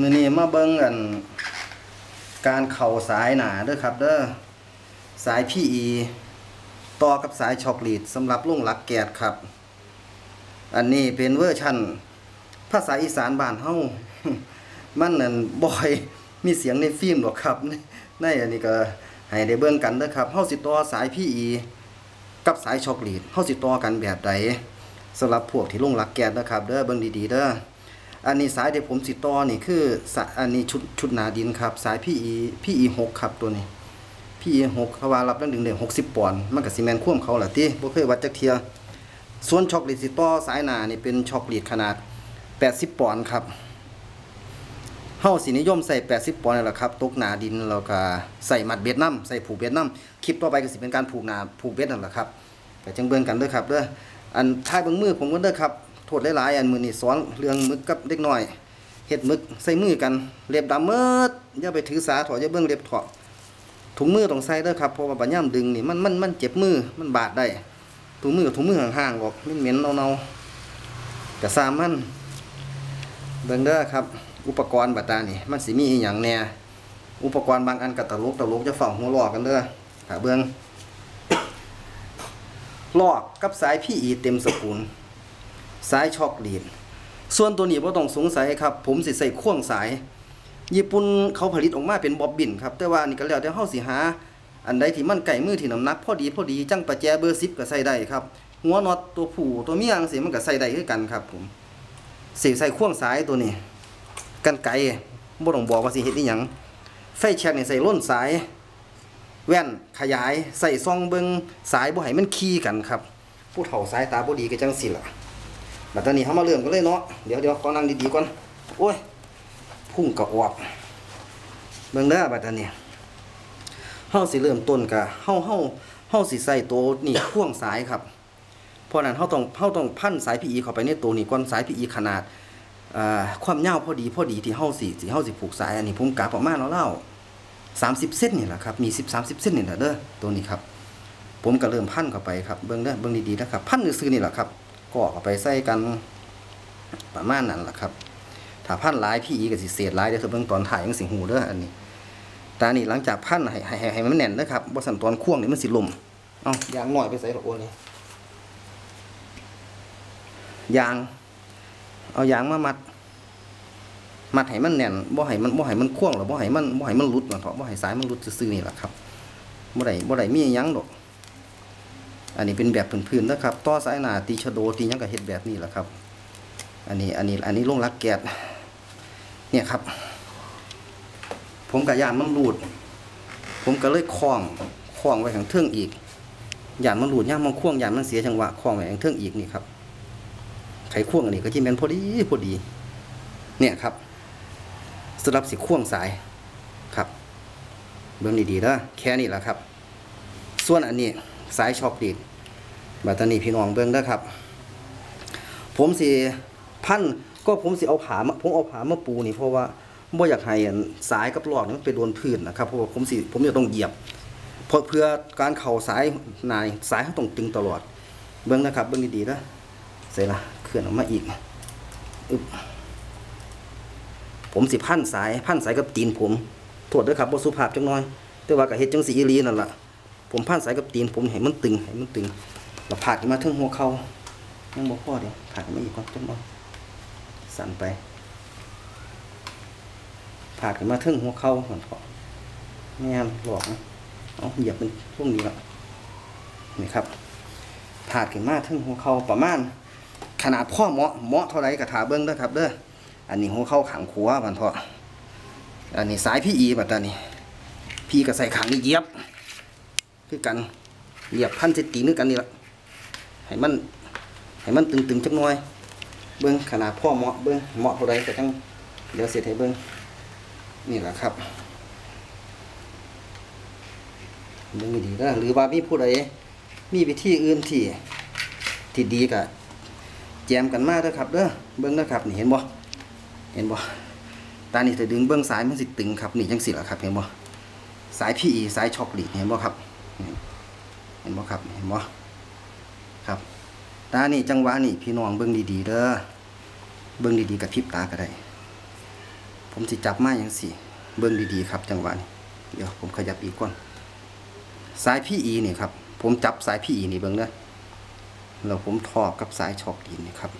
มื้อนี้มาเบิ่งกัน การเข่าสายหนาเด้อครับเด้อสาย PE ต่อกับสายช็อกโกแลตสำหรับลุงหลักแกดครับ อันนี้เป็นเวอร์ชันภาษาอีสานบ้านเฮามันนั่นบ่อยมีเสียงในฟิล์มหรอกครับในในอันนี้ก็ให้ได้เบิ่งกันเด้อครับเฮาสิต่อสาย PE กับสายช็อกโกแลตเฮาสิต่อกันแบบใดสำหรับพวกที่ลงหลักแกนนะครับเด้อเบิ่งดีๆเด้อ อันนี้สายที่ผมสิต่อนี่คืออันนี้ชุดชุดหนาดินครับ สาย PE PE 6ครับตัวนี้ PE 6เขาว่ารับดังดึงได้60ปอนด์มันก็สิแม่นควมเขาแหล่ะติบ่เคยวัดจักเทีย ส่วนช็อกโกแลตสิต่อสายหนานี่เป็นช็อกโกแลตขนาด80ปอนด์ครับเฮาสินิยมใส่80ปอนด์นี่แหละครับตกหนาดินแล้วก็ใส่มัดเบ็ดน้ำใส่ผูกเบ็ดน้ำคลิปต่อไปก็สิเป็นการผูกหนาผูกเบ็ดนั่นแหละครับก็จังเบิ่งกันเด้อครับเด้ออันท้ายเบิ่งมือผมก็เด้อครับ โทษหลายๆอันมือนี้สอนเรื่องมึกกับเด็กน้อยเฮ็ดมึกใส่มือกันเล็บดำเมิดอย่าไปถือสาถออย่าเบิ่งเล็บถาะถุงมือต้องใส่เด้อครับเพราะว่าบัดยามดึงนี่มันมันมันเจ็บมือมันบาดได้ถุงมือกับถุงมือห่างๆออกเหม็นๆเนาๆก็สามมันเบิ่งเด้อครับ อุปกรณ์บัตานี่มันสิมีอีหยังแหน่อุปกรณ์บางอันก็ตลกตลกจะฝ่องหัวลอกกันเด้อถ้าเบิ่งลอกกับสาย PE เต็มสกุล สายช็อกลีดส่วนตัวนี้บ่ต้องสงสัยครับ ผมสิใส่ข่วงสาย ญี่ปุ่นเขาผลิตออกมาเป็นบอบบินครับ แต่ว่านี่ก็แล้วแต่เฮาสิหา อันใดที่มันใกล้มือที่น้ำหนักพอดีพอดีจังประแจเบอร์10ก็ใส่ได้ครับ หัวน็อตตัวผู้ตัวเมียงซี่มันก็ใส่ได้คือกันครับ ผมสิใส่ข่วงสายตัวนี้ กันไกลบ่ต้องบอกว่าสิเฮ็ดอีหยังไฟแช็กนี่ใส่ล้นสาย แว่นขยายใส่ซองเบิงสายบ่ให้มันคีกันครับ ผู้เฒ่าสายตาบ่ดีก็จังสิล่ะ บัดตอนนี้เฮามาเริ่มกันเลยเนาะเดี๋ยวเดี๋ยวขอนั่งดีๆก่อนโอ้ยพุ่งก็ออกเบิ่งเด้อบัดตอนนี้เฮาสิเริ่มต้นกะเฮาเฮาเฮาสิใส่ตัวนี่พ่วงสายครับเพราะนั้นเฮาต้องเฮาต้องพันสาย PE เข้าไปในตัวนี้ก่อนสาย PE ขนาดอ่าความยาวพอดีพอดีที่เฮาสิที่เฮาสิผูกสายอันนี้ผมกะประมาณแล้วๆ30 เส้นนี่แหละครับมี10 30 เส้นนี่แหละเด้อตัวนี้ครับ ผมก็เริ่มพันเข้าไปครับเบิ่งเด้อเบิ่งดีๆนะครับ พันซื่อนี่แหละครับ ก็เข้าไปใส่กันประมาณนั้นแหละครับถ้าพันหลายพี่อีก็สิเศษหลายเดี๋ยวเธอเบิ่งตอนถ่ายจังสิหูเด้ออันนี้ตานี่หลังจากพันให้ให้ให้ให้มันแน่นนะครับบ่สันตอนควงนี่มันสิลมเอายางหน้อยไปใส่หรอกโอนี่ยาง เอายางมามัด มัดให้มันแน่นบ่ให้มันบ่ให้มันควงหรอบ่ให้มันบ่ให้มันหลุดนะเถาะบ่ให้สายมันหลุดซื่อๆนี่แหละครับบ่ได้บ่ได้มียังดอก อันนี้เป็นแบบพื้นๆนะครับต่อสายหนาตีชโดตียังก็เฮ็ดแบบนี้แหละครับ อันนี้อันนี้อันนี้ลงรักแกดเนี่ยครับ ผมก็ย่านมันหลุดผมก็เลยคล้องคล้องไว้ข้างเทิงอีกยานมันหลุดย่ามมันควงยานมันเสียจังหวะคล้องไว้ข้างเทิงอีกนี่ครับไขควงอันนี้ก็ที่แม่นพอดีพอดี เนี่ยครับสำหรับสิควงสายครับ เบิ่งดีๆนะแค่นี้แหละครับ ส่วนอันนี้ สายช็อคดีดบัตานี้พี่น้องเบิ่งเด้อครับ ผมสิพันก็ผมสิเอาผามาผมเอาผามาปูนี่เพราะว่าบ่อยากให้สายกับหลอดนี่มันไปโดนพื้นนะครับเพราะว่าผมสิผมจะต้องเหยียบเพราะเพื่อการเข่าสายนายสายเขาต้องตึงตลอด เบิ่งนะครับ เบิ่งดีๆนะเสร็จละเคลื่อนออกมาอีกอึบผมสิพันสายพันสายกับตีนผมโทษด้วยครับบ่สุภาพจังน้อย แต่ว่าก็เฮ็ดจังสีอีหลีนั่นแหละ ผมพันสายกับตีนผมให้มันตึงให้มันตึงแล้วผาดขึ้นมาถึงหัวเข่ายังบ่พอเดี๋ยวผ่าดขึ้นมาอีกก่อนจังบ่สั่นไปผ่าดขึ้นมาถึงหัวเข่าเหมือนเถาะแม่หลอกนะเอาเหยียบเป็นพวกนี้ละนี่ครับผ่าดขึ้นมาถึงหัวเข่าประมาณ ขนาดพ่อเหมาะเหมาะเท่าไรกับถาเบิ้งด้อครับเด้ออันนี้หัวเข้าขังขัวบันเถาะอันนี้สายพี่อีบัดตานี่พี่ก็ใส่ขังนี่เหยียบ คือกันเหยียบพันเซตีนึกกันนี่ละให้มันให้มันตึงๆจักหน่อย เบิ้งขนาดพ่อเหมาะเบิ้งเหมาะเท่าไรก็จังเดี๋ยวเสร็จให้เบิ้งนี่แหละครับเบิ้งดีๆนะหรือว่ามีผู้ใดมีวิธีอื่นที่ที่ดีก็แจมกันมากเด้อครับเด้อเบิ้งเด้อครับนี่เห็นบ่เห็นบ่ตานี่จะดึงเบิ้งสายมันสิตึงครับนี่จังสิล่ะครับเห็นบ่สายพี่สายช็อกลีดเห็นบ่ครับ เห็นบ่ครับเห็นบ่ครับตานี่จังหวะนี่พี่น้องเบิ้งดีๆเด้อเบิ้งดีๆกับพริบตาก็ได้ ผมสิจับมาอย่างสี่ เบิ่งดีๆครับ จังหวะนี้เดี๋ยวผมขยับอีกก่อนสายพี่อีนี่ครับ ผมจับสายพี่อีนี่เบิ่งเด้อแล้วผมทอกับสายช็อคดีนี่ครับ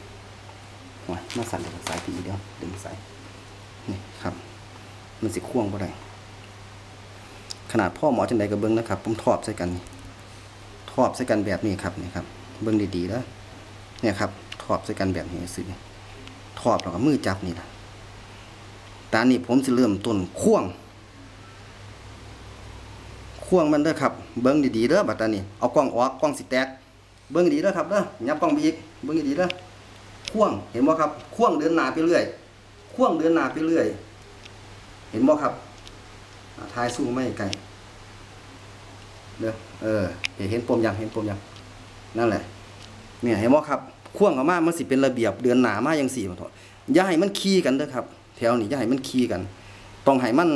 มาสั่นกับสายพี่อีเดียวดึงสายนี่ครับ มันสิควงบ่ได้ ขนาดพ่อหมอจังใดก็เบิ่งนะครับผมทอบใส่กันทอบใส่กันแบบนี้ครับนี่ครับ เบิ่งดีๆแล้วเนี่ยครับทอบใส่กันแบบนี้สิทอบแล้วก็มือจับนี่นะตอนนี้ผมสิเริ่มต้นควงควงมันเด้อครับ เบิ่งดีๆเด้อบัดตานี้เอากล้องออกกล้องสิแตก เบิ่งดีๆเด้อครับเด้อยับกล้องไปอีกเบิ่งดีๆเด้อควงเห็นบ่ครับควงเดินหน้าไปเรื่อยควงเดินหน้าไปเรื่อย เห็นบ่ครับ ท้ายสู้ไม่ไกลเด้อเออเห็นปมยังเห็นปมยังนั่นแหละ เนี่ยเห็นบ่ครับควงออกมามันสิเป็นระเบียบเดือนหนามาอย่างสี่มันเถอะอย่าให้มันขี้กันเด้อครับ แถวนี้ย่าให้มันขี้กันต้องให้มัน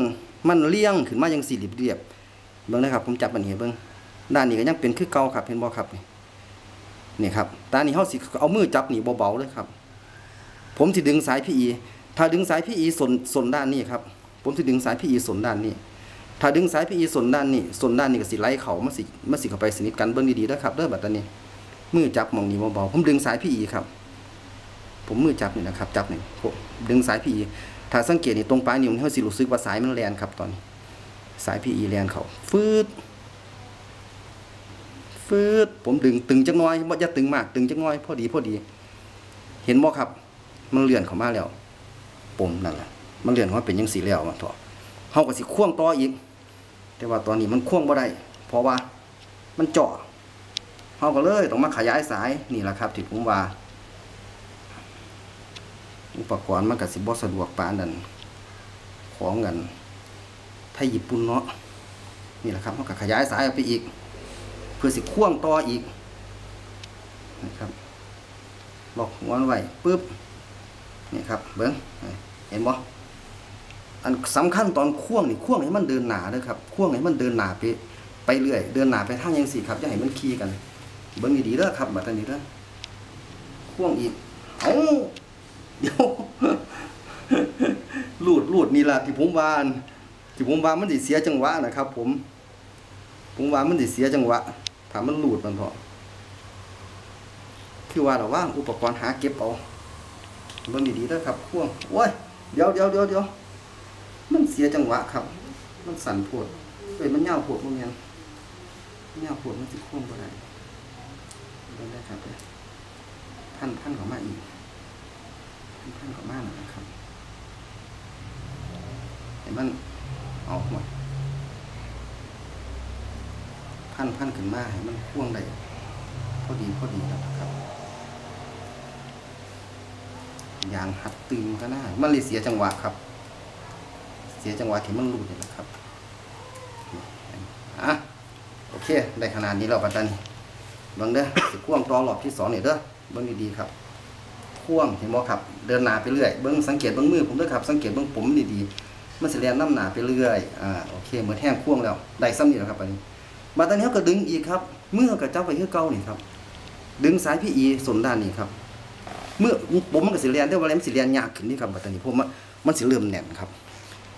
มันเลี้ยงขึ้นมาอย่างสี่เรียบๆเบิ่งนะครับผมจับมันเห็นเบิ่งด้านนี้ก็ยังเป็นคือเก่าครับเห็นบ่ครับนี่นี่ครับด้านนี้เฮาสิเอามือจับนี่เบาๆเลยครับ ผมสิดึงสายพี่อีถ้าดึงสายพี่อีส่วนส่วนด้านนี้ครับ ผมสิดึงสายพีอีส่วนด้านนี้ถ้าดึงสายพีอีส่วนด้านนี้ส่วนด้านนี้ก็สิไหลเขามาสิมาสิเข้าไปสนิทกันเบิ่งดีๆนะครับเด้อแบัดนี้มือจับมองนี้เบาๆผมดึงสายพี่อีครับ ผมมือจับนี่นะครับ จับนี่ผมดึงสายพี่อีถ้าสังเกตนี่ตรงปลายนิ้วเขาสิรู้สึกว่าสายมันแลนครับตอนนี้ สายพี่อีแลนเขาฟืดฟืดผมดึงตึงจักหน้อยบ่อย่าตึงมากตึงจักหน้อยพอดีพอดี เห็นบ่ครับ มันเลื่อนเข้ามาแล้วปมนั่นแหละ มันเลื่อนเข้าเป็นจังสีแล้วมาเถอะเฮาก็สิควงต่ออีก แต่ว่าตอนนี้มันควงบ่ได้เพราะว่ามันเจาะเขาก็เลยต้องมาขยายสายนี่แหละครับที่ผมว่า อุปกรณ์มันก็สิบ่สะดวกปานนั้นของกันไทยญี่ปุ่นเนาะนี่แหละครับเขาก็ขยายสายออกไปอีก เพื่อสิควงต่ออีกนะครับล็อกหัวนไว้ปึ๊บนี่ครับเบิ้งเห็นบ่ อันสำคัญตอนควงนี่ควงให้มันเดินหนาเด้อครับควงให้มันเดินหนาไปไปเรื่อย เดินหนาไปทางยังสี่ครับอย่าให้มันขี่กัน เบิ่งดีๆเด้อครับบัดนี้เด้อพ่วงอีกเอ้าเดี๋ยวลูดลูดนี่ละที่ผมว่านที่ผมว่ามันสิเสียจังหวะนะครับ ผม ผมว่ามันสิเสียจังหวะถามมันลูดมันพอคือว่าเราว่าอุปกรณ์หาเก็บเอาเบิ่งดีๆเด้อครับพ่วงโอ้ยเดี๋ยวเดี๋ยวเดี๋ยวเดี๋ยว สียจังหวะครับ มันสั่นโพดเอ้ยมันยาวโพดบ่แม่นยาวโพดมันสิควงบ่ได้เบิ่งได้ครับเด้อพันพันของมาอีกพันพันของมานะครับเห็นมันออกหมดพันพันขึ้นมาให้มันพ่วงได้พอดีพอดีแล้วครับยางหัดตึงก็น่ามันเลยเสียจังหวะครับ เสียจังหวะที่มันหลุดนี่แหละครับอะโอเค ได้ขนาดนี้แล้วปัตตานีบิ่งเด้อสิควงตอรอบที่สองนี่เด้อเบิ่งดีๆครับควงเห็นบ่ครับ เดินหนาไปเรื่อยเบิ่งสังเกตเบิ่งมือผมเด้อครับสังเกตเบิ่งผมดีๆมันสิแล่นน้ำหนาไปเรื่อยอ่าโอเคเหมือนแท่งควงแล้วได้ซ้ำนี่แล้วครับอันนี้มาตอนนี้เขาก็ดึงอีกครับเมื่อก็จับไปคือเก่านี่ครับ ดึงสายพี่อีสนด้านนี้ครับ เมื่อผมมันก็สิแล่นได้ว่าแล้วมันสิแล่นยากขึ้นนี่ครับบัดนี้ผมว่ามันสิเริ่มแน่นครับ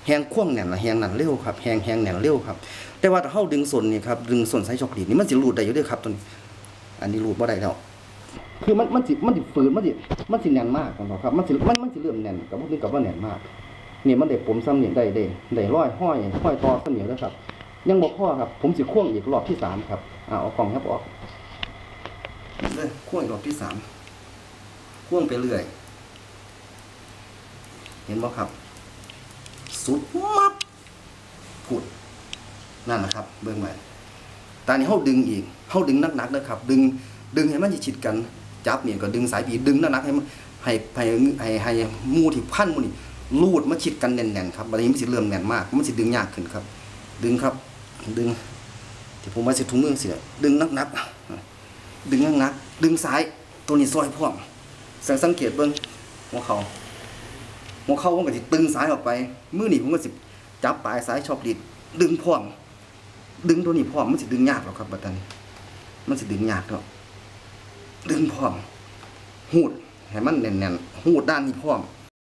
แหงควงแน่นละแหงนั่นเร็วครับแหงแหงแน่นเร็วครับ แต่ว่าถ้าเฮาดึงส่วนนี่ครับดึงส่วนสายช็อกดีนี่มันสิรูดได้อยู่เด้อครับตัวนี้ อันนี้รูดบ่ได้แล้วคือมันมันสิมันสิฝืนมันสิมันสิแน่นมากกันครับมันสิมันมันสิเริ่มแน่นกับบ่ถึงกับว่าแน่นมากนี่มันได้ผมซ้ำนี่ยได้ได้ได้ร้อยห้อยห้อยต่อซ้ำนี่แล้วครับ ยังบ่พอครับ ผมสิควงอีกรอบที่สามครับอ่าเอากล่องครับออกเลยควงอีกรอบที่สามควงไปเรื่อย เห็นบ่ครับ สุดมับพุดนั่นนะครับ เบิ่งไว้ตอนนี้เขาดึงอีกเขาดึงหนักๆนะครับ ดึงดึงให้มันชิดกันจับเนี่ยก็ดึงสายปีดึงหนักๆให้ให้ให้ให้ให้หมูที่พันหมูนี่ลูดมาชิดกันแน่นๆครับบัดนี้มันสิเริ่มแน่นมากมันสิดึงยากขึ้นครับ ดึงครับดึงที่ผมว่าสิถุงมือเสิดึงหนักๆดึงนักๆดึงสายตัวนี้ซอยพร้อมสังสังเกตเบิ่งหัวเขา หัวเขาผมก็สิตึงสายออกไปมือนี่ผมก็สิจับปลายสายชอบดิดดึงพร้อมดึงตัวนี้พร้อมมันสิดึงยากหรอกครับบัดตานี้มันสิดึงยากเนาะดึงพร้อมหูดให้มันแน่นๆหูดด้านนี้พร้อม